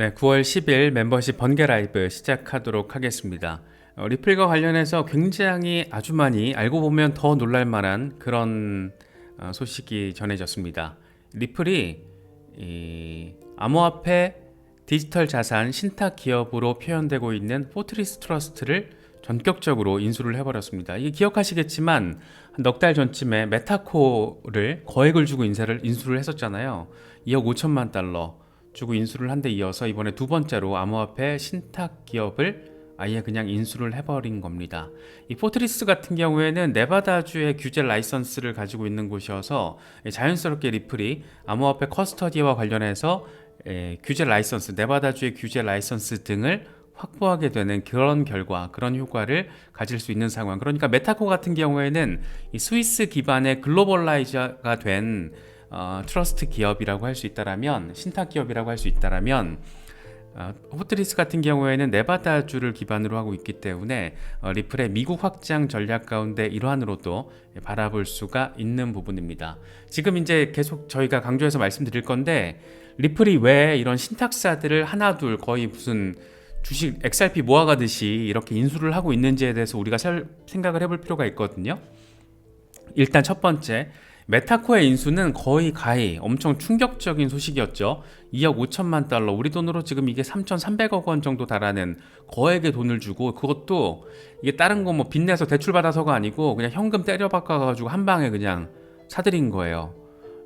네, 9월 10일 멤버십 번개 라이브 시작하도록 하겠습니다. 어, 리플과 관련해서 굉장히 아주 많이 알고 보면 더 놀랄 만한 그런 어, 소식이 전해졌습니다. 리플이 이 암호화폐 디지털 자산 신탁 기업으로 표현되고 있는 포트리스 트러스트를 전격적으로 인수를 해버렸습니다. 이게 기억하시겠지만 넉 달 전쯤에 메타코를 거액을 주고 인사를 인수를 했었잖아요. 2억 5천만 달러 주고 인수를 한 데 이어서 이번에 두 번째로 암호화폐 신탁 기업을 아예 그냥 인수를 해버린 겁니다. 이 포트리스 같은 경우에는 네바다주의 규제 라이선스를 가지고 있는 곳이어서 자연스럽게 리플이 암호화폐 커스터디와 관련해서 에, 규제 라이선스, 네바다주의 규제 라이선스 등을 확보하게 되는 그런 결과, 그런 효과를 가질 수 있는 상황. 그러니까 메타코 같은 경우에는 이 스위스 기반의 글로벌라이저가 된 어, 트러스트 기업이라고 할 수 있다라면 신탁 기업이라고 할 수 있다라면 어, 호트리스 같은 경우에는 네바다주를 기반으로 하고 있기 때문에 어, 리플의 미국 확장 전략 가운데 일환으로도 바라볼 수가 있는 부분입니다. 지금 이제 계속 저희가 강조해서 말씀드릴 건데 리플이 왜 이런 신탁사들을 하나둘 거의 무슨 주식 XRP 모아가듯이 이렇게 인수를 하고 있는지에 대해서 우리가 살, 생각을 해볼 필요가 있거든요. 일단 첫 번째 메타코의 인수는 거의 가히 엄청 충격적인 소식이었죠. 2억 5천만 달러, 우리 돈으로 지금 이게 3,300억 원 정도 달하는 거액의 돈을 주고 그것도 이게 다른 거 뭐 빚내서 대출 받아서가 아니고 그냥 현금 때려 박아가지고 한 방에 그냥 사들인 거예요.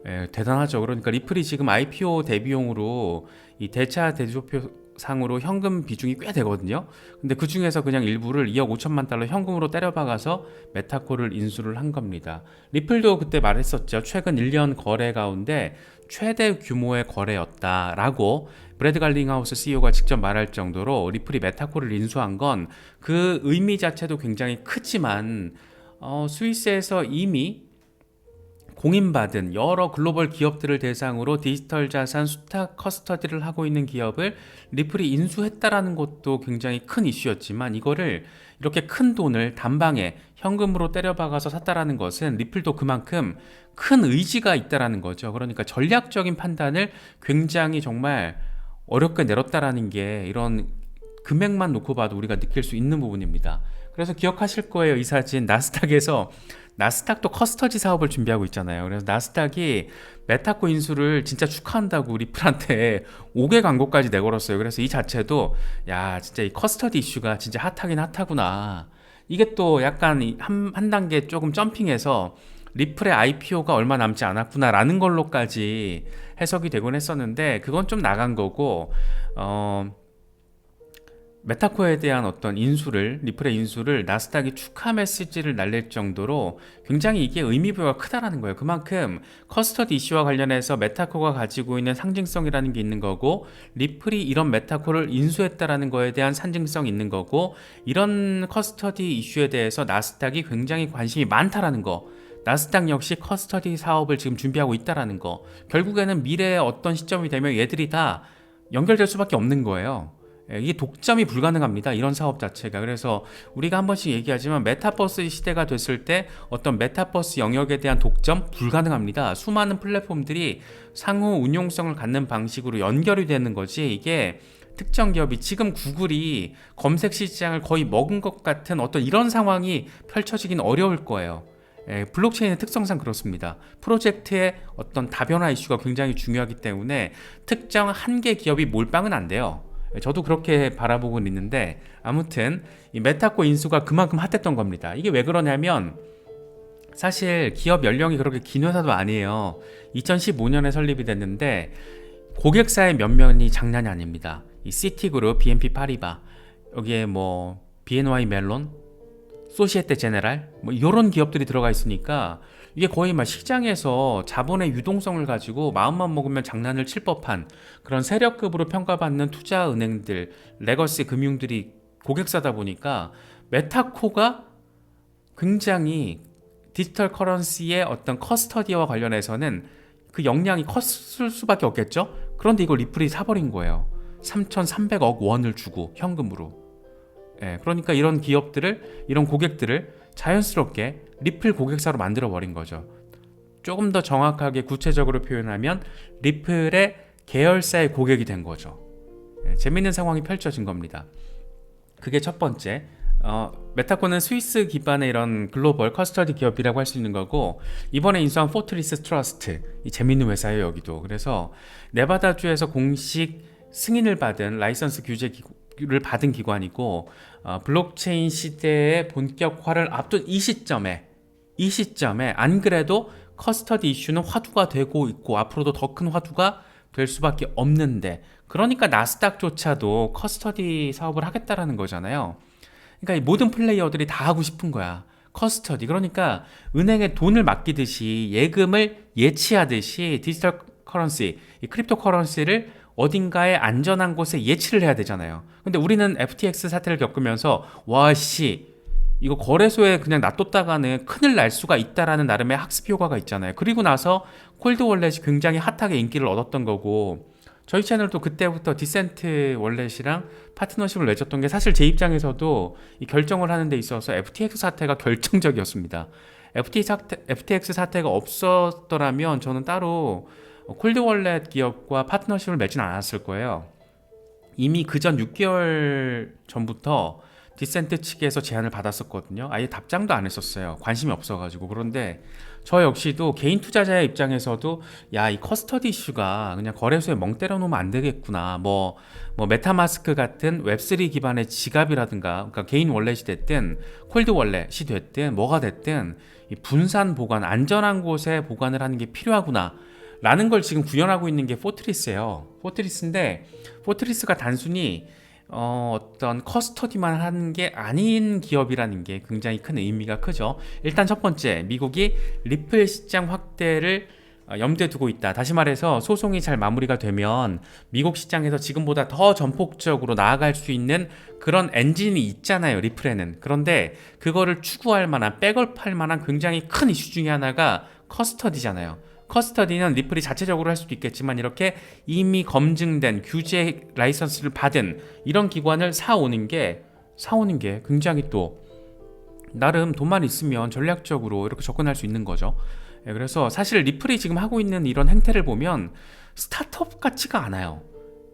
예, 대단하죠. 그러니까 리플이 지금 IPO 대비용으로 이 대차 대조표 상으로 현금 비중이 꽤 되거든요. 근데 그 중에서 그냥 일부를 2억 5천만 달러 현금으로 때려박아서 메타코를 인수를 한 겁니다. 리플도 그때 말했었죠. 최근 1년 거래 가운데 최대 규모의 거래였다라고 브래드 갈링하우스 CEO가 직접 말할 정도로 리플이 메타코를 인수한 건 그 의미 자체도 굉장히 크지만 어, 스위스에서 이미 공인받은 여러 글로벌 기업들을 대상으로 디지털 자산 수탁 커스터디를 하고 있는 기업을 리플이 인수했다라는 것도 굉장히 큰 이슈였지만 이거를 이렇게 큰 돈을 단방에 현금으로 때려박아서 샀다라는 것은 리플도 그만큼 큰 의지가 있다라는 거죠. 그러니까 전략적인 판단을 굉장히 정말 어렵게 내렸다라는 게 이런 금액만 놓고 봐도 우리가 느낄 수 있는 부분입니다. 그래서 기억하실 거예요. 이 사진 나스닥에서 나스닥도 커스터지 사업을 준비하고 있잖아요. 그래서 나스닥이 메타코 인수를 진짜 축하한다고 리플한테 5개 광고까지 내걸었어요. 그래서 이 자체도 야 진짜 이 커스터디 이슈가 진짜 핫하긴 핫하구나. 이게 또 약간 한, 한 단계 조금 점핑해서 리플의 IPO가 얼마 남지 않았구나라는 걸로까지 해석이 되곤 했었는데 그건 좀 나간 거고 어 메타코에 대한 어떤 인수를 리플의 인수를 나스닥이 축하 메시지를 날릴 정도로 굉장히 이게 의미 부여가 크다라는 거예요. 그만큼 커스터디 이슈와 관련해서 메타코가 가지고 있는 상징성이라는 게 있는 거고 리플이 이런 메타코를 인수했다라는 거에 대한 상징성이 있는 거고 이런 커스터디 이슈에 대해서 나스닥이 굉장히 관심이 많다라는 거. 나스닥 역시 커스터디 사업을 지금 준비하고 있다라는 거. 결국에는 미래의 어떤 시점이 되면 얘들이 다 연결될 수밖에 없는 거예요. 예, 이게 독점이 불가능합니다. 이런 사업 자체가. 그래서 우리가 한 번씩 얘기하지만 메타버스 시대가 됐을 때 어떤 메타버스 영역에 대한 독점 불가능합니다. 수많은 플랫폼들이 상호 운용성을 갖는 방식으로 연결이 되는 거지. 이게 특정 기업이 지금 구글이 검색 시장을 거의 먹은 것 같은 어떤 이런 상황이 펼쳐지긴 어려울 거예요. 예, 블록체인의 특성상 그렇습니다. 프로젝트의 어떤 다변화 이슈가 굉장히 중요하기 때문에 특정 한 개 기업이 몰빵은 안 돼요. 저도 그렇게 바라보고 있는데 아무튼 이 메타코 인수가 그만큼 핫했던 겁니다. 이게 왜 그러냐면 사실 기업 연령이 그렇게 긴 회사도 아니에요. 2015년에 설립이 됐는데 고객사의 면면이 장난이 아닙니다. 이 시티그룹, BNP 파리바 여기에 뭐 BNY 멜론, 소시에테 제네랄 뭐 이런 기업들이 들어가 있으니까 이게 거의 막 시장에서 자본의 유동성을 가지고 마음만 먹으면 장난을 칠 법한 그런 세력급으로 평가받는 투자 은행들, 레거시 금융들이 고객사다 보니까 메타코가 굉장히 디지털 커런시의 어떤 커스터디와 관련해서는 그 역량이 컸을 수밖에 없겠죠. 그런데 이걸 리플이 사버린 거예요. 3,300억 원을 주고 현금으로. 예, 그러니까 이런 기업들을 이런 고객들을 자연스럽게 리플 고객사로 만들어 버린 거죠. 조금 더 정확하게 구체적으로 표현하면 리플의 계열사의 고객이 된 거죠. 예, 재밌는 상황이 펼쳐진 겁니다. 그게 첫 번째. 어, 메타코는 스위스 기반의 이런 글로벌 커스터디 기업이라고 할 수 있는 거고 이번에 인수한 포트리스 트러스트 이 재밌는 회사예요 여기도 그래서 네바다주에서 공식 승인을 받은 라이선스 규제를 받은 기관이고 어, 블록체인 시대의 본격화를 앞둔 이 시점에 이 시점에 안 그래도 커스터디 이슈는 화두가 되고 있고 앞으로도 더 큰 화두가 될 수밖에 없는데 그러니까 나스닥조차도 커스터디 사업을 하겠다라는 거잖아요. 그러니까 이 모든 플레이어들이 다 하고 싶은 거야. 커스터디. 그러니까 은행에 돈을 맡기듯이 예금을 예치하듯이 디지털 커런시, 이 크립토 커런시를 어딘가에 안전한 곳에 예치를 해야 되잖아요. 근데 우리는 FTX 사태를 겪으면서 와씨 이거 거래소에 그냥 놔뒀다가는 큰일 날 수가 있다라는 나름의 학습 효과가 있잖아요. 그리고 나서 콜드 월렛이 굉장히 핫하게 인기를 얻었던 거고 저희 채널도 그때부터 디센트 월렛이랑 파트너십을 맺었던 게 사실 제 입장에서도 이 결정을 하는 데 있어서 FTX 사태가 결정적이었습니다. FTX, 사태, FTX 사태가 없었더라면 저는 따로 콜드 월렛 기업과 파트너십을 맺진 않았을 거예요. 이미 그 전 6개월 전부터 디센트 측에서 제안을 받았었거든요. 아예 답장도 안 했었어요. 관심이 없어가지고. 그런데 저 역시도 개인 투자자의 입장에서도 야, 이 커스터디 이슈가 그냥 거래소에 멍 때려 놓으면 안 되겠구나. 뭐, 뭐, 메타마스크 같은 웹3 기반의 지갑이라든가, 그러니까 개인 월렛이 됐든, 콜드 월렛이 됐든, 뭐가 됐든, 이 분산 보관, 안전한 곳에 보관을 하는 게 필요하구나. 라는 걸 지금 구현하고 있는 게 포트리스예요. 포트리스인데, 포트리스가 단순히 어, 어떤 커스터디만 하는 게 아닌 기업이라는 게 굉장히 큰 의미가 크죠. 일단 첫 번째, 미국이 리플 시장 확대를 어, 염두에 두고 있다. 다시 말해서 소송이 잘 마무리가 되면 미국 시장에서 지금보다 더 전폭적으로 나아갈 수 있는 그런 엔진이 있잖아요. 리플에는. 그런데 그거를 추구할 만한 백업할 만한 굉장히 큰 이슈 중에 하나가 커스터디잖아요. 커스터디는 리플이 자체적으로 할 수도 있겠지만 이렇게 이미 검증된 규제 라이선스를 받은 이런 기관을 사오는 게 사오는 게 굉장히 또 나름 돈만 있으면 전략적으로 이렇게 접근할 수 있는 거죠. 예, 그래서 사실 리플이 지금 하고 있는 이런 행태를 보면 스타트업 같지가 않아요.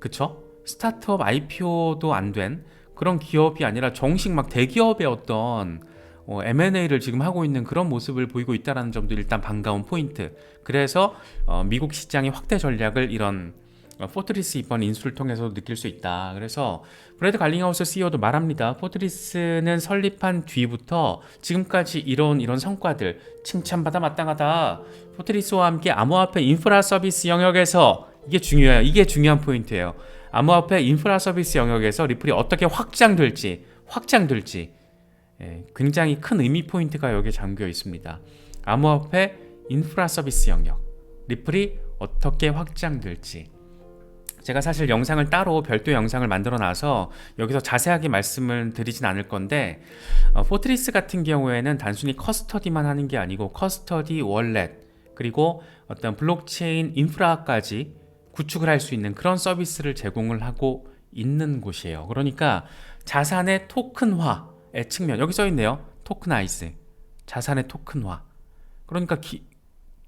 그쵸? 스타트업 IPO도 안 된 그런 기업이 아니라 정식 막 대기업의 어떤 어, M&A를 지금 하고 있는 그런 모습을 보이고 있다는 점도 일단 반가운 포인트. 그래서 어, 미국 시장의 확대 전략을 이런 어, 포트리스 이번 인수를 통해서 느낄 수 있다. 그래서 브래드 갈링하우스 CEO도 말합니다. 포트리스는 설립한 뒤부터 지금까지 이런 이런 성과들 칭찬받아 마땅하다. 포트리스와 함께 암호화폐 인프라 서비스 영역에서 이게 중요해요. 이게 중요한 포인트예요. 암호화폐 인프라 서비스 영역에서 리플이 어떻게 확장될지 확장될지 예, 굉장히 큰 의미 포인트가 여기에 잠겨 있습니다. 암호화폐 인프라 서비스 영역 리플이 어떻게 확장될지 제가 사실 영상을 따로 별도 영상을 만들어 놔서 여기서 자세하게 말씀을 드리진 않을 건데 어, 포트리스 같은 경우에는 단순히 커스터디만 하는 게 아니고 커스터디 월렛 그리고 어떤 블록체인 인프라까지 구축을 할 수 있는 그런 서비스를 제공을 하고 있는 곳이에요. 그러니까 자산의 토큰화 의 측면 여기 써 있네요. 토크나이즈 자산의 토큰화. 그러니까 기,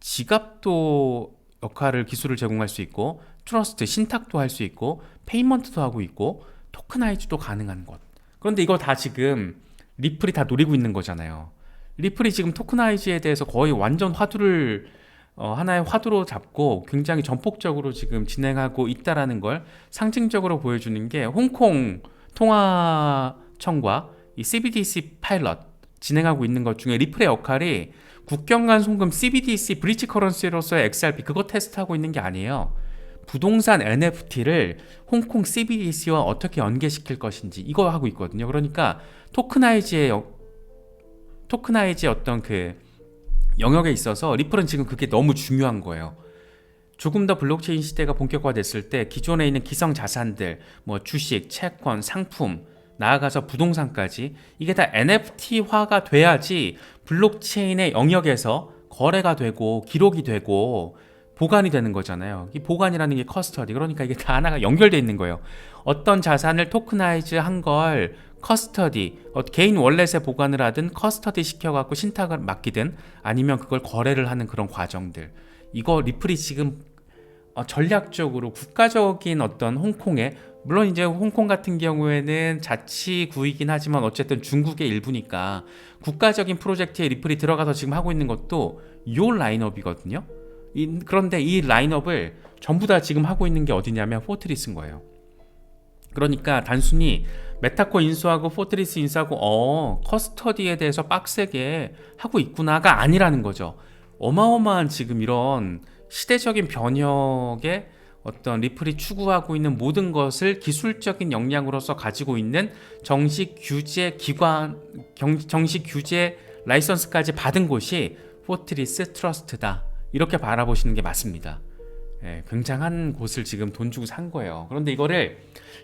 지갑도 역할을 기술을 제공할 수 있고 트러스트 신탁도 할 수 있고 페이먼트도 하고 있고 토크나이즈도 가능한 것. 그런데 이거 다 지금 리플이 다 노리고 있는 거잖아요. 리플이 지금 토크나이즈에 대해서 거의 완전 화두를 어, 하나의 화두로 잡고 굉장히 전폭적으로 지금 진행하고 있다라는 걸 상징적으로 보여주는 게 홍콩 통화청과 이 CBDC 파일럿 진행하고 있는 것 중에 리플의 역할이 국경 간 송금 CBDC 브리치 커런시로서의 XRP 그거 테스트하고 있는 게 아니에요. 부동산 NFT를 홍콩 CBDC와 어떻게 연계시킬 것인지 이거 하고 있거든요. 그러니까 토크나이즈의 토크나이즈의 어떤 그 영역에 있어서 리플은 지금 그게 너무 중요한 거예요. 조금 더 블록체인 시대가 본격화됐을 때 기존에 있는 기성 자산들, 뭐 주식, 채권, 상품 나아가서 부동산까지 이게 다 NFT화가 돼야지 블록체인의 영역에서 거래가 되고 기록이 되고 보관이 되는 거잖아요. 이 보관이라는 게 커스터디. 그러니까 이게 다 하나가 연결돼 있는 거예요. 어떤 자산을 토크나이즈 한 걸 커스터디, 어, 개인 월렛에 보관을 하든 커스터디 시켜갖고 신탁을 맡기든 아니면 그걸 거래를 하는 그런 과정들. 이거 리플이 지금 어, 전략적으로 국가적인 어떤 홍콩의 물론 이제 홍콩 같은 경우에는 자치구이긴 하지만 어쨌든 중국의 일부니까 국가적인 프로젝트에 리플이 들어가서 지금 하고 있는 것도 요 라인업이거든요. 이- 그런데 이 라인업을 전부 다 지금 하고 있는 게 어디냐면 포트리스인 거예요. 그러니까 단순히 메타코 인수하고 포트리스 인수하고 어 커스터디에 대해서 빡세게 하고 있구나가 아니라는 거죠. 어마어마한 지금 이런 시대적인 변혁의 어떤 리플이 추구하고 있는 모든 것을 기술적인 역량으로서 가지고 있는 정식 규제 기관 경- 정식 규제 라이선스까지 받은 곳이 포트리스 트러스트다 이렇게 바라보시는 게 맞습니다. 예, 굉장한 곳을 지금 돈 주고 산 거예요. 그런데 이거를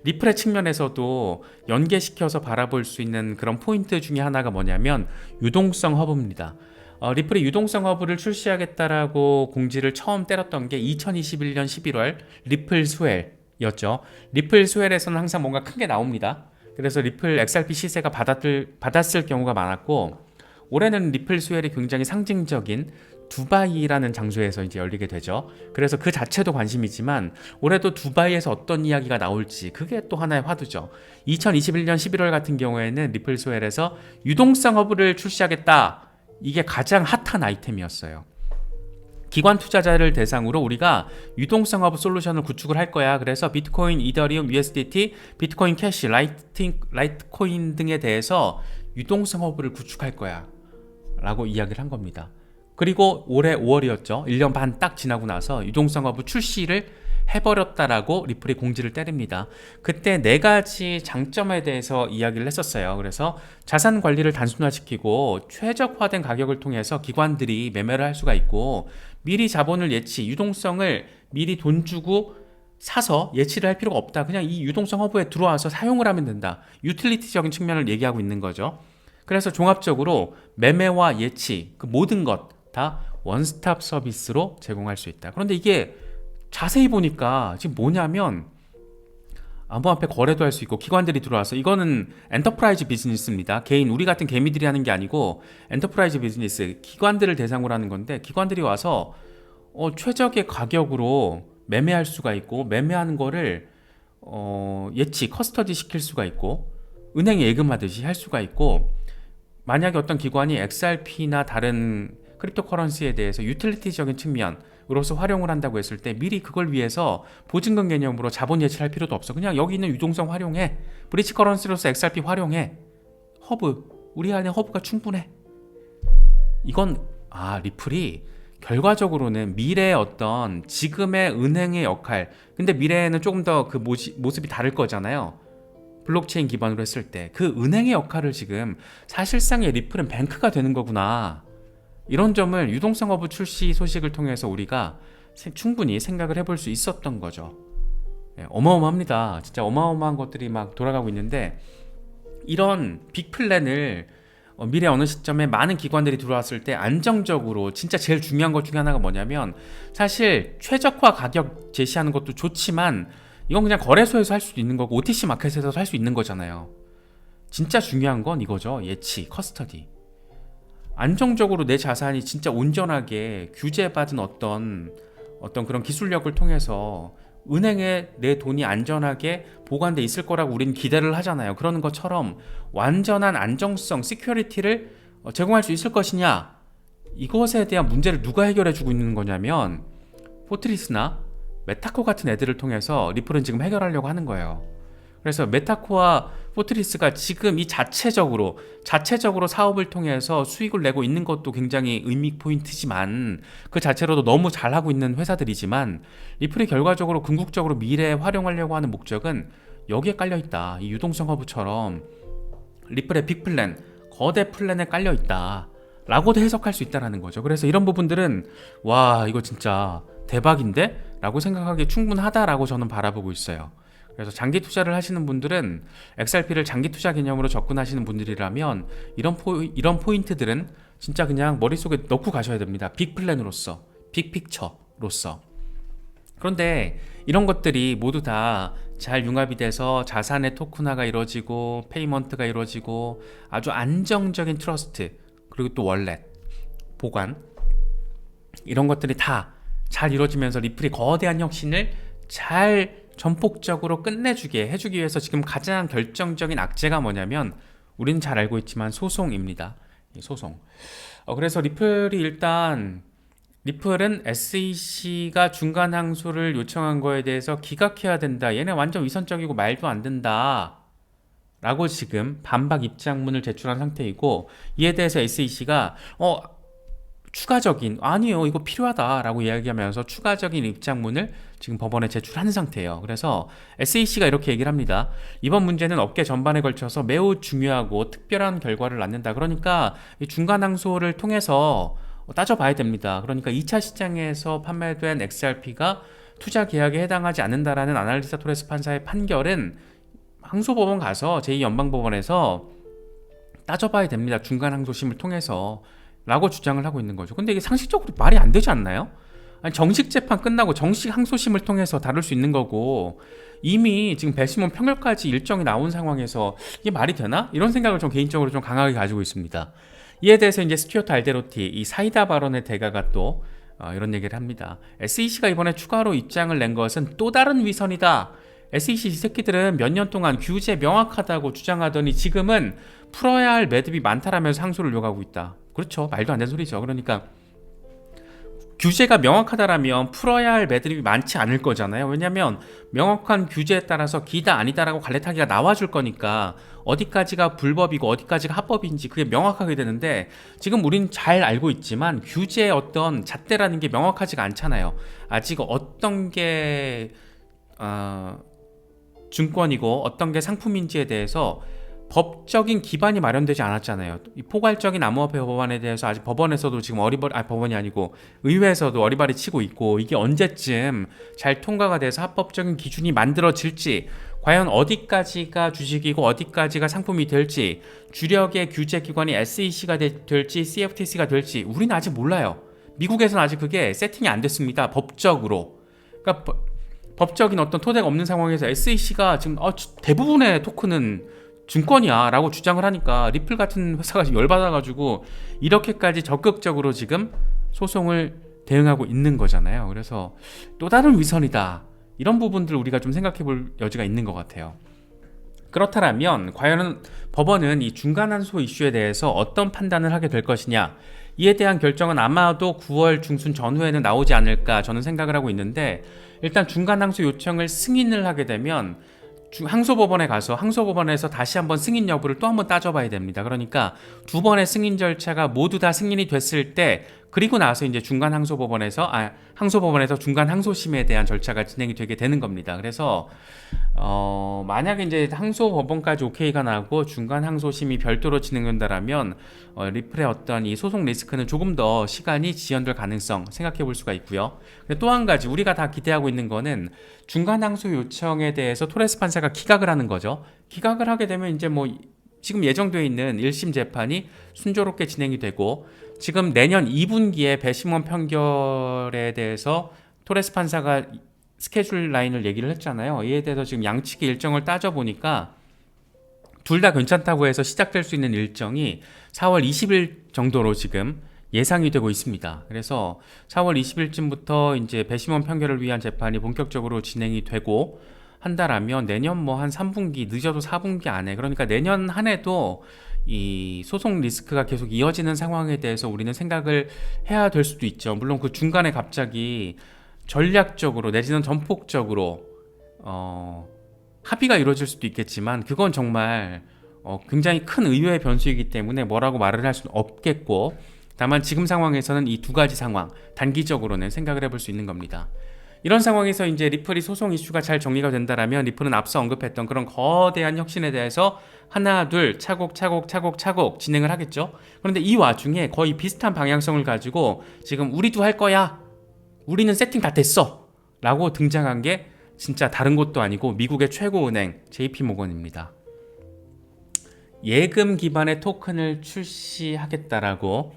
리플의 측면에서도 연계시켜서 바라볼 수 있는 그런 포인트 중에 하나가 뭐냐면 유동성 허브입니다. 어, 리플이 유동성 허브를 출시하겠다라고 공지를 처음 때렸던 게 2021년 11월 리플 스웰이었죠. 리플 스웰에서는 항상 뭔가 큰 게 나옵니다. 그래서 리플 XRP 시세가 받았을, 받았을 경우가 많았고 올해는 리플 스웰이 굉장히 상징적인 두바이라는 장소에서 이제 열리게 되죠. 그래서 그 자체도 관심이지만 올해도 두바이에서 어떤 이야기가 나올지 그게 또 하나의 화두죠. 2021년 11월 같은 경우에는 리플 스웰에서 유동성 허브를 출시하겠다. 이게 가장 핫한 아이템이었어요. 기관 투자자를 대상으로 우리가 유동성 허브 솔루션을 구축을 할 거야. 그래서 비트코인, 이더리움, USDT, 비트코인 캐시, 라이팅, 라이트코인 등에 대해서 유동성 허브를 구축할 거야. 라고 이야기를 한 겁니다. 그리고 올해 5월이었죠. 1년 반 딱 지나고 나서 유동성 허브 출시를 해버렸다라고 리플이 공지를 때립니다. 그때 네 가지 장점에 대해서 이야기를 했었어요. 그래서 자산 관리를 단순화시키고 최적화된 가격을 통해서 기관들이 매매를 할 수가 있고 미리 자본을 예치, 유동성을 미리 돈 주고 사서 예치를 할 필요가 없다. 그냥 이 유동성 허브에 들어와서 사용을 하면 된다. 유틸리티적인 측면을 얘기하고 있는 거죠. 그래서 종합적으로 매매와 예치, 그 모든 것 다 원스톱 서비스로 제공할 수 있다. 그런데 이게 자세히 보니까 지금 뭐냐면 암호화폐 거래도 할 수 있고 기관들이 들어와서 이거는 엔터프라이즈 비즈니스입니다. 개인 우리 같은 개미들이 하는 게 아니고 엔터프라이즈 비즈니스 기관들을 대상으로 하는 건데 기관들이 와서 어, 최적의 가격으로 매매할 수가 있고 매매하는 거를 어, 예치 커스터디 시킬 수가 있고 은행에 예금하듯이 할 수가 있고 만약에 어떤 기관이 XRP나 다른 크립토 커런시에 대해서 유틸리티적인 측면 으로서 활용을 한다고 했을 때 미리 그걸 위해서 보증금 개념으로 자본 예치를 할 필요도 없어. 그냥 여기 있는 유동성 활용해. 브리치 커런시로서 XRP 활용해. 허브. 우리 안에 허브가 충분해. 이건 아, 리플이 결과적으로는 미래의 어떤 지금의 은행의 역할. 근데 미래에는 조금 더 그 모습이 다를 거잖아요. 블록체인 기반으로 했을 때 그 은행의 역할을 지금 사실상의 리플은 뱅크가 되는 거구나. 이런 점을 유동성 허브 출시 소식을 통해서 우리가 세- 충분히 생각을 해볼 수 있었던 거죠. 예, 어마어마합니다. 진짜 어마어마한 것들이 막 돌아가고 있는데 이런 빅 플랜을 어, 미래 어느 시점에 많은 기관들이 들어왔을 때 안정적으로 진짜 제일 중요한 것 중에 하나가 뭐냐면 사실 최적화 가격 제시하는 것도 좋지만 이건 그냥 거래소에서 할 수도 있는 거고 OTC 마켓에서 할 수 있는 거잖아요. 진짜 중요한 건 이거죠. 예치, 커스터디. 안정적으로 내 자산이 진짜 온전하게 규제받은 어떤 어떤 그런 기술력을 통해서 은행에 내 돈이 안전하게 보관돼 있을 거라고 우리는 기대를 하잖아요. 그러는 것처럼 완전한 안정성, 시큐리티를 어, 제공할 수 있을 것이냐? 이것에 대한 문제를 누가 해결해 주고 있는 거냐면 포트리스나 메타코 같은 애들을 통해서 리플은 지금 해결하려고 하는 거예요. 그래서 메타코와 포트리스가 지금 이 자체적으로 자체적으로 사업을 통해서 수익을 내고 있는 것도 굉장히 의미 포인트지만 그 자체로도 너무 잘하고 있는 회사들이지만 리플이 결과적으로 궁극적으로 미래에 활용하려고 하는 목적은 여기에 깔려 있다. 이 유동성 허브처럼 리플의 빅 플랜, 거대 플랜에 깔려 있다. 라고도 해석할 수 있다라는 거죠. 그래서 이런 부분들은 와, 이거 진짜 대박인데? 라고 생각하기 충분하다라고 저는 바라보고 있어요. 그래서 장기 투자를 하시는 분들은 XRP를 장기 투자 개념으로 접근하시는 분들이라면 이런 포 이런 포인트들은 진짜 그냥 머릿속에 넣고 가셔야 됩니다. 빅 플랜으로서, 빅 픽처로서. 그런데 이런 것들이 모두 다 잘 융합이 돼서 자산의 토큰화가 이루어지고 페이먼트가 이루어지고 아주 안정적인 트러스트 그리고 또 월렛 보관 이런 것들이 다 잘 이루어지면서 리플이 거대한 혁신을 잘 전폭적으로 끝내주게 해주기 위해서 지금 가장 결정적인 악재가 뭐냐면 우리는 잘 알고 있지만 소송입니다. 이 소송. 어, 그래서 리플이 일단 리플은 SEC가 중간 항소를 요청한 거에 대해서 기각해야 된다. 얘네 완전 위선적이고 말도 안 된다. 라고 지금 반박 입장문을 제출한 상태이고 이에 대해서 SEC가 어 추가적인 아니요 이거 필요하다라고 이야기하면서 추가적인 입장문을 지금 법원에 제출한 상태예요. 그래서 SEC가 이렇게 얘기를 합니다. 이번 문제는 업계 전반에 걸쳐서 매우 중요하고 특별한 결과를 낳는다. 그러니까 이 중간 항소를 통해서 따져봐야 됩니다. 그러니까 2차 시장에서 판매된 XRP가 투자 계약에 해당하지 않는다라는 아날리사 토레스 판사의 판결은 항소법원 가서 제2연방법원에서 따져봐야 됩니다. 중간 항소심을 통해서 라고 주장을 하고 있는 거죠. 근데 이게 상식적으로 말이 안 되지 않나요? 아니, 정식 재판 끝나고 정식 항소심을 통해서 다룰 수 있는 거고 이미 지금 배심원 평결까지 일정이 나온 상황에서 이게 말이 되나? 이런 생각을 좀 개인적으로 좀 강하게 가지고 있습니다. 이에 대해서 이제 스튜어트 알데로티 이 사이다 발언의 대가가 또 어, 이런 얘기를 합니다. SEC가 이번에 추가로 입장을 낸 것은 또 다른 위선이다. SEC 이 새끼들은 몇 년 동안 규제 명확하다고 주장하더니 지금은 풀어야 할 매듭이 많다라면서 항소를 요구하고 있다. 그렇죠. 말도 안 되는 소리죠. 그러니까 규제가 명확하다라면 풀어야 할 매듭이 많지 않을 거잖아요. 왜냐하면 명확한 규제에 따라서 기다 아니다라고 갈래타기가 나와줄 거니까 어디까지가 불법이고 어디까지가 합법인지 그게 명확하게 되는데 지금 우린 잘 알고 있지만 규제의 어떤 잣대라는 게 명확하지가 않잖아요. 아직 어떤 게 어, 증권이고 어떤 게 상품인지에 대해서 법적인 기반이 마련되지 않았잖아요. 이 포괄적인 암호화폐 법안에 대해서 아직 법원에서도 지금 어리버리 아 법원이 아니고 의회에서도 어리바리 치고 있고 이게 언제쯤 잘 통과가 돼서 합법적인 기준이 만들어질지 과연 어디까지가 주식이고 어디까지가 상품이 될지 주력의 규제 기관이 SEC가 될지 CFTC가 될지 우리는 아직 몰라요. 미국에서는 아직 그게 세팅이 안 됐습니다. 법적으로. 그러니까 법적인 어떤 토대가 없는 상황에서 SEC가 지금 어, 대부분의 토큰은 증권이야 라고 주장을 하니까 리플 같은 회사가 열받아가지고 이렇게까지 적극적으로 지금 소송을 대응하고 있는 거잖아요. 그래서 또 다른 위선이다. 이런 부분들을 우리가 좀 생각해 볼 여지가 있는 것 같아요. 그렇다면 과연 법원은 이 중간 한소 이슈에 대해서 어떤 판단을 하게 될 것이냐 이에 대한 결정은 아마도 9월 중순 전후에는 나오지 않을까 저는 생각을 하고 있는데 일단 중간 항소 요청을 승인을 하게 되면 항소법원에 가서 항소법원에서 다시 한번 승인 여부를 또 한번 따져봐야 됩니다. 그러니까 두 번의 승인 절차가 모두 다 승인이 됐을 때 그리고 나서 이제 중간 항소법원에서 아 항소법원에서 중간 항소심에 대한 절차가 진행이 되게 되는 겁니다. 그래서 어 만약에 이제 항소법원까지 오케이가 나고 중간 항소심이 별도로 진행된다라면 어, 리플의 어떤 이 소송 리스크는 조금 더 시간이 지연될 가능성 생각해 볼 수가 있고요. 또 한 가지 우리가 다 기대하고 있는 거는 중간 항소 요청에 대해서 토레스 판사가 기각을 하는 거죠. 기각을 하게 되면 이제 뭐 지금 예정되어 있는 1심 재판이 순조롭게 진행이 되고 지금 내년 2분기에 배심원 판결에 대해서 토레스 판사가 스케줄 라인을 얘기를 했잖아요. 이에 대해서 지금 양측의 일정을 따져 보니까 둘 다 괜찮다고 해서 시작될 수 있는 일정이 4월 20일 정도로 지금 예상이 되고 있습니다. 그래서 4월 20일쯤부터 이제 배심원 판결을 위한 재판이 본격적으로 진행이 되고 한다라면 내년 뭐 한 3분기 늦어도 4분기 안에 그러니까 내년 한 해도 이 소송 리스크가 계속 이어지는 상황에 대해서 우리는 생각을 해야 될 수도 있죠. 물론 그 중간에 갑자기 전략적으로 내지는 전폭적으로 어, 합의가 이루어질 수도 있겠지만 그건 정말 어, 굉장히 큰 의외의 변수이기 때문에 뭐라고 말을 할 수는 없겠고 다만 지금 상황에서는 이 두 가지 상황 단기적으로는 생각을 해볼 수 있는 겁니다. 이런 상황에서 이제 리플이 소송 이슈가 잘 정리가 된다라면 리플은 앞서 언급했던 그런 거대한 혁신에 대해서 하나 둘 차곡차곡 차곡차곡 진행을 하겠죠. 그런데 이 와중에 거의 비슷한 방향성을 가지고 지금 우리도 할 거야. 우리는 세팅 다 됐어. 라고 등장한 게 진짜 다른 곳도 아니고 미국의 최고 은행 JP 모건입니다. 예금 기반의 토큰을 출시하겠다라고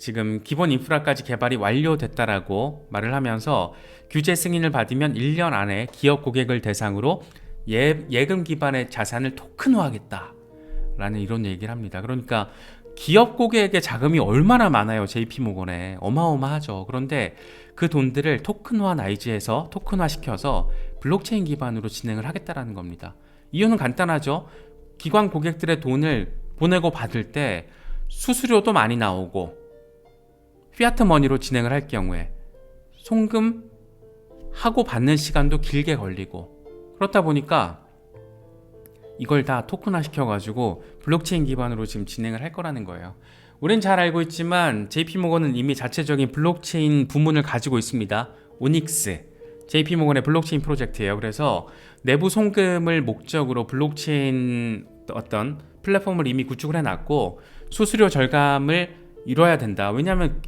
지금 기본 인프라까지 개발이 완료됐다라고 말을 하면서 규제 승인을 받으면 1년 안에 기업 고객을 대상으로 예, 예금 기반의 자산을 토큰화하겠다라는 이런 얘기를 합니다. 그러니까 기업 고객의 자금이 얼마나 많아요, JP모건에. 어마어마하죠. 그런데 그 돈들을 토큰화 나이즈에서 토큰화 시켜서 블록체인 기반으로 진행을 하겠다라는 겁니다. 이유는 간단하죠. 기관 고객들의 돈을 보내고 받을 때 수수료도 많이 나오고 피아트 머니로 진행을 할 경우에 송금 하고 받는 시간도 길게 걸리고 그렇다 보니까 이걸 다 토큰화 시켜가지고 블록체인 기반으로 지금 진행을 할 거라는 거예요. 우린 잘 알고 있지만 JP모건은 이미 자체적인 블록체인 부문을 가지고 있습니다. 오닉스. JP모건의 블록체인 프로젝트예요. 그래서 내부 송금을 목적으로 블록체인 어떤 플랫폼을 이미 구축을 해놨고 수수료 절감을 이뤄야 된다. 왜냐하면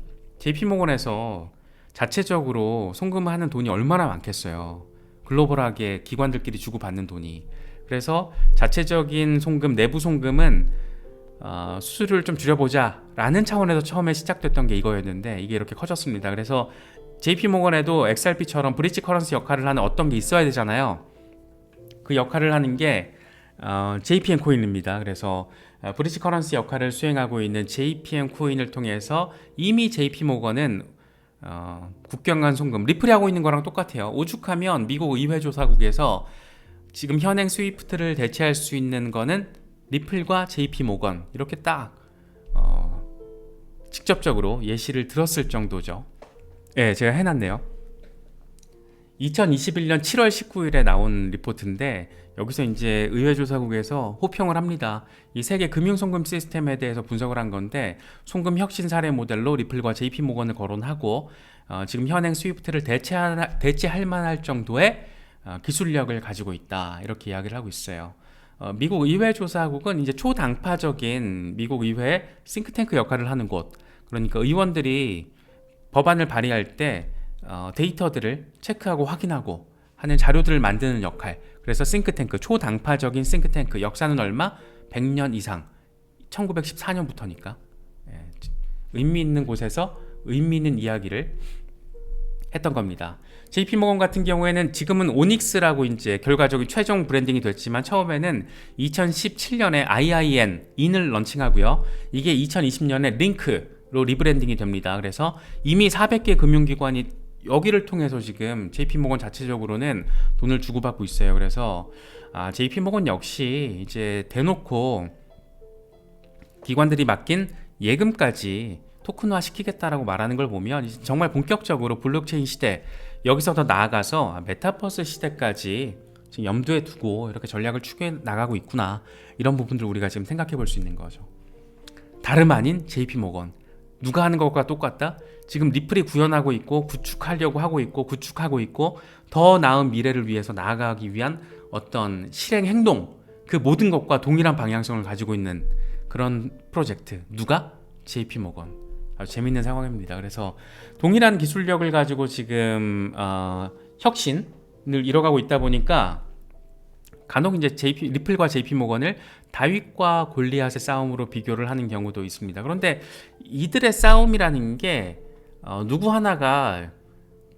JP모건에서 자체적으로 송금을 하는 돈이 얼마나 많겠어요. 글로벌하게 기관들끼리 주고받는 돈이. 그래서 자체적인 송금, 내부 송금은 어, 수수료를 좀 줄여보자라는 차원에서 처음에 시작됐던 게 이거였는데 이게 이렇게 커졌습니다. 그래서 JP 모건에도 XRP처럼 브릿지 커런시 역할을 하는 어떤 게 있어야 되잖아요. 그 역할을 하는 게 어, JPM 코인입니다. 그래서 어, 브릿지 커런시 역할을 수행하고 있는 JPM 코인을 통해서 이미 JP 모건은 어, 국경 간 송금 리플이 하고 있는 거랑 똑같아요. 오죽하면 미국 의회 조사국에서 지금 현행 스위프트를 대체할 수 있는 거는 리플과 JP 모건 이렇게 딱 어, 직접적으로 예시를 들었을 정도죠. 예, 네, 제가 해놨네요. 2021년 7월 19일에 나온 리포트인데 여기서 이제 의회조사국에서 호평을 합니다. 이 세계 금융 송금 시스템에 대해서 분석을 한 건데 송금 혁신 사례 모델로 리플과 JP 모건을 거론하고 어, 지금 현행 스위프트를 대체할, 대체할 만할 정도의 어, 기술력을 가지고 있다 이렇게 이야기를 하고 있어요. 어, 미국 의회 조사국은 이제 초당파적인 미국 의회 싱크탱크 역할을 하는 곳. 그러니까 의원들이 법안을 발의할 때 어, 데이터들을 체크하고 확인하고 하는 자료들을 만드는 역할. 그래서 싱크탱크 초당파적인 싱크탱크 역사는 얼마? 100년 이상. 1914년부터니까 예, 의미 있는 곳에서 의미 있는 이야기를 했던 겁니다. JP모건 같은 경우에는 지금은 오닉스라고 이제 결과적인 최종 브랜딩이 됐지만 처음에는 2017년에 IIN 인을 런칭하고요. 이게 2020년에 링크로 리브랜딩이 됩니다. 그래서 이미 400개 금융기관이 여기를 통해서 지금 JP모건 자체적으로는 돈을 주고받고 있어요. 그래서 아, JP모건 역시 이제 대놓고 기관들이 맡긴 예금까지 토큰화 시키겠다라고 말하는 걸 보면 정말 본격적으로 블록체인 시대 여기서 더 나아가서 메타버스 시대까지 지금 염두에 두고 이렇게 전략을 추구해 나가고 있구나 이런 부분들 우리가 지금 생각해 볼 수 있는 거죠. 다름 아닌 JP 모건 누가 하는 것과 똑같다? 지금 리플이 구현하고 있고 구축하려고 하고 있고 구축하고 있고 더 나은 미래를 위해서 나아가기 위한 어떤 실행 행동 그 모든 것과 동일한 방향성을 가지고 있는 그런 프로젝트 누가 JP 모건 아주 재밌는 상황입니다. 그래서 동일한 기술력을 가지고 지금 어, 혁신을 이뤄가고 있다 보니까 간혹 이제 JP, 리플과 JP 모건을 다윗과 골리앗의 싸움으로 비교를 하는 경우도 있습니다. 그런데 이들의 싸움이라는 게 어, 누구 하나가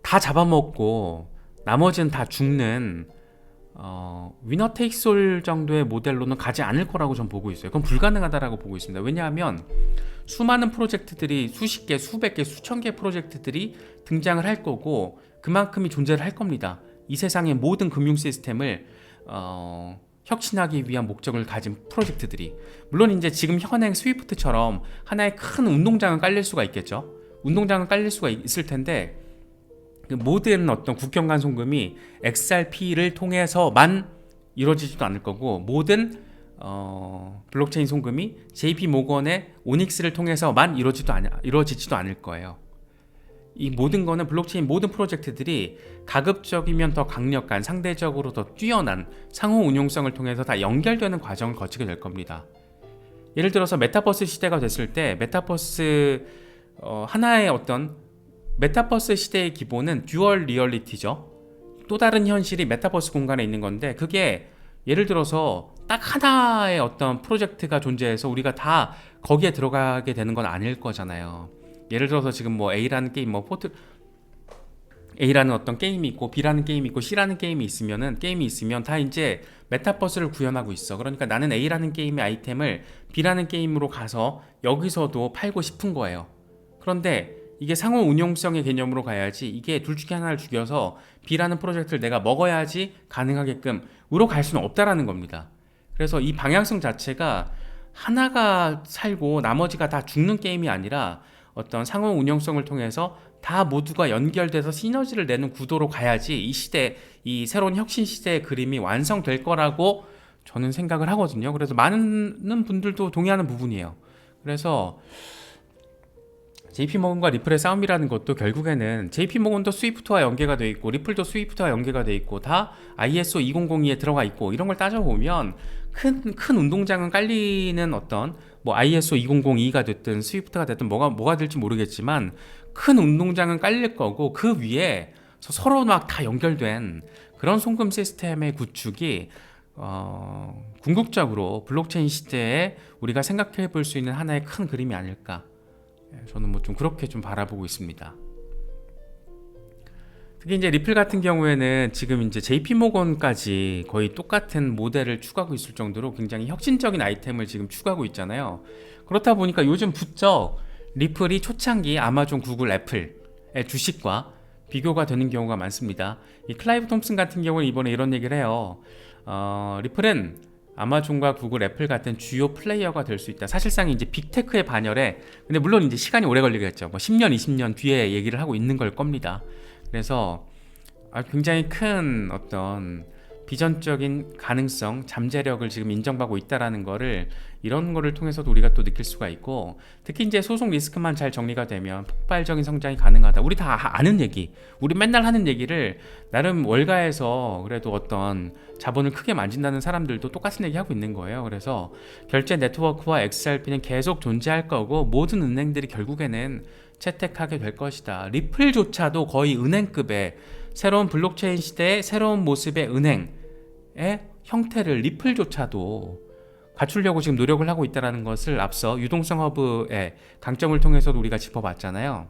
다 잡아먹고 나머지는 다 죽는 어, 위너 테이크솔 정도의 모델로는 가지 않을 거라고 전 보고 있어요. 그건 불가능하다라고 보고 있습니다. 왜냐하면 수많은 프로젝트들이 수십 개, 수백 개, 수천 개 프로젝트들이 등장을 할 거고 그만큼이 존재를 할 겁니다. 이 세상의 모든 금융 시스템을 어, 혁신하기 위한 목적을 가진 프로젝트들이 물론 이제 지금 현행 스위프트처럼 하나의 큰 운동장은 깔릴 수가 있겠죠. 운동장은 깔릴 수가 있을 텐데 그 모든 어떤 국경 간 송금이 XRP를 통해서만 이루어지지도 않을 거고 모든 어, 블록체인 송금이 JP 모건의 오닉스를 통해서만 이루어지도 않, 이루어지지도 않을 거예요. 이 모든 거는 블록체인 모든 프로젝트들이 가급적이면 더 강력한 상대적으로 더 뛰어난 상호 운용성을 통해서 다 연결되는 과정을 거치게 될 겁니다. 예를 들어서 메타버스 시대가 됐을 때 메타버스 어, 하나의 어떤 메타버스 시대의 기본은 듀얼 리얼리티죠. 또 다른 현실이 메타버스 공간에 있는 건데 그게 예를 들어서 딱 하나의 어떤 프로젝트가 존재해서 우리가 다 거기에 들어가게 되는 건 아닐 거잖아요. 예를 들어서 지금 뭐 A라는 게임, 뭐 포트 A라는 어떤 게임이 있고 B라는 게임이 있고 C라는 게임이 있으면은 게임이 있으면 다 이제 메타버스를 구현하고 있어. 그러니까 나는 A라는 게임의 아이템을 B라는 게임으로 가서 여기서도 팔고 싶은 거예요. 그런데 이게 상호 운용성의 개념으로 가야지 이게 둘 중에 하나를 죽여서 B라는 프로젝트를 내가 먹어야지 가능하게끔 으로 갈 수는 없다라는 겁니다. 그래서 이 방향성 자체가 하나가 살고 나머지가 다 죽는 게임이 아니라 어떤 상호 운영성을 통해서 다 모두가 연결돼서 시너지를 내는 구도로 가야지 이 시대 이 새로운 혁신 시대의 그림이 완성될 거라고 저는 생각을 하거든요. 그래서 많은 분들도 동의하는 부분이에요. 그래서 JP 모건과 리플의 싸움이라는 것도 결국에는 JP 모건도 스위프트와 연계가 돼 있고 리플도 스위프트와 연계가 돼 있고 다 ISO 2002에 들어가 있고 이런 걸 따져 보면 큰 큰 운동장은 깔리는 어떤 뭐 ISO 2002가 됐든 스위프트가 됐든 뭐가 뭐가 될지 모르겠지만 큰 운동장은 깔릴 거고 그 위에 서로 막 다 연결된 그런 송금 시스템의 구축이 어, 궁극적으로 블록체인 시대에 우리가 생각해 볼 수 있는 하나의 큰 그림이 아닐까. 예, 저는 뭐 좀 그렇게 좀 바라보고 있습니다. 특히 이제 리플 같은 경우에는 지금 이제 JP 모건까지 거의 똑같은 모델을 추구하고 있을 정도로 굉장히 혁신적인 아이템을 지금 추구하고 있잖아요. 그렇다 보니까 요즘 부쩍 리플이 초창기 아마존, 구글, 애플의 주식과 비교가 되는 경우가 많습니다. 이 클라이브 톰슨 같은 경우는 이번에 이런 얘기를 해요. 어, 리플은 아마존과 구글, 애플 같은 주요 플레이어가 될 수 있다. 사실상 이제 빅테크의 반열에 근데 물론 이제 시간이 오래 걸리겠죠. 뭐 10년, 20년 뒤에 얘기를 하고 있는 걸 겁니다. 그래서 아, 굉장히 큰 어떤 비전적인 가능성, 잠재력을 지금 인정받고 있다라는 거를 이런 거를 통해서도 우리가 또 느낄 수가 있고 특히 이제 소송 리스크만 잘 정리가 되면 폭발적인 성장이 가능하다. 우리 다 아는 얘기, 우리 맨날 하는 얘기를 나름 월가에서 그래도 어떤 자본을 크게 만진다는 사람들도 똑같은 얘기 하고 있는 거예요. 그래서 결제 네트워크와 XRP는 계속 존재할 거고 모든 은행들이 결국에는 채택하게 될 것이다. 리플조차도 거의 은행급의 새로운 블록체인 시대의 새로운 모습의 은행의 형태를 리플조차도 갖추려고 지금 노력을 하고 있다는 것을 앞서 유동성 허브의 강점을 통해서도 우리가 짚어봤잖아요.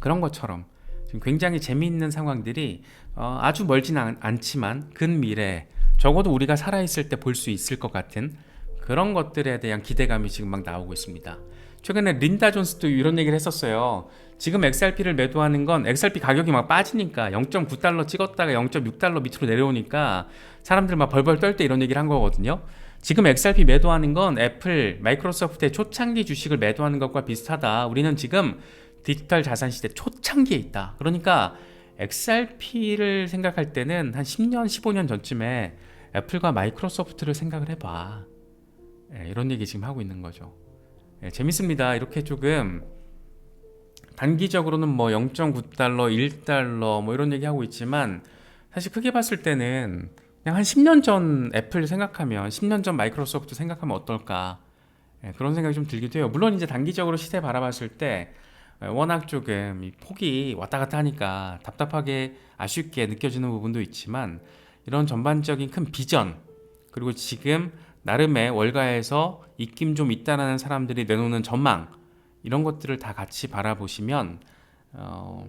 그런 것처럼 지금 굉장히 재미있는 상황들이 어, 아주 멀지는 않, 지만 근미래 적어도 우리가 살아있을 때 볼 수 있을 것 같은 그런 것들에 대한 기대감이 지금 막 나오고 있습니다. 최근에 린다 존스도 이런 얘기를 했었어요. 지금 XRP를 매도하는 건 XRP 가격이 막 빠지니까 0.9달러 찍었다가 0.6달러 밑으로 내려오니까 사람들 막 벌벌 떨 때 이런 얘기를 한 거거든요. 지금 XRP 매도하는 건 애플, 마이크로소프트의 초창기 주식을 매도하는 것과 비슷하다. 우리는 지금 디지털 자산 시대 초창기에 있다. 그러니까 XRP를 생각할 때는 한 10년, 15년 전쯤에 애플과 마이크로소프트를 생각을 해봐. 예, 이런 얘기 지금 하고 있는 거죠. 예, 재밌습니다. 이렇게 조금 단기적으로는 뭐 0.9달러, 1달러 뭐 이런 얘기 하고 있지만 사실 크게 봤을 때는 그냥 한 10년 전 애플 생각하면 10년 전 마이크로소프트 생각하면 어떨까 예, 그런 생각이 좀 들기도 해요. 물론 이제 단기적으로 시세 바라봤을 때 예, 워낙 조금 이 폭이 왔다 갔다 하니까 답답하게 아쉽게 느껴지는 부분도 있지만 이런 전반적인 큰 비전 그리고 지금 나름의 월가에서 입김 좀 있다라는 사람들이 내놓는 전망 이런 것들을 다 같이 바라보시면 어,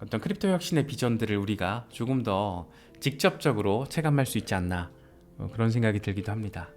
어떤 크립토 혁신의 비전들을 우리가 조금 더 직접적으로 체감할 수 있지 않나 어, 그런 생각이 들기도 합니다.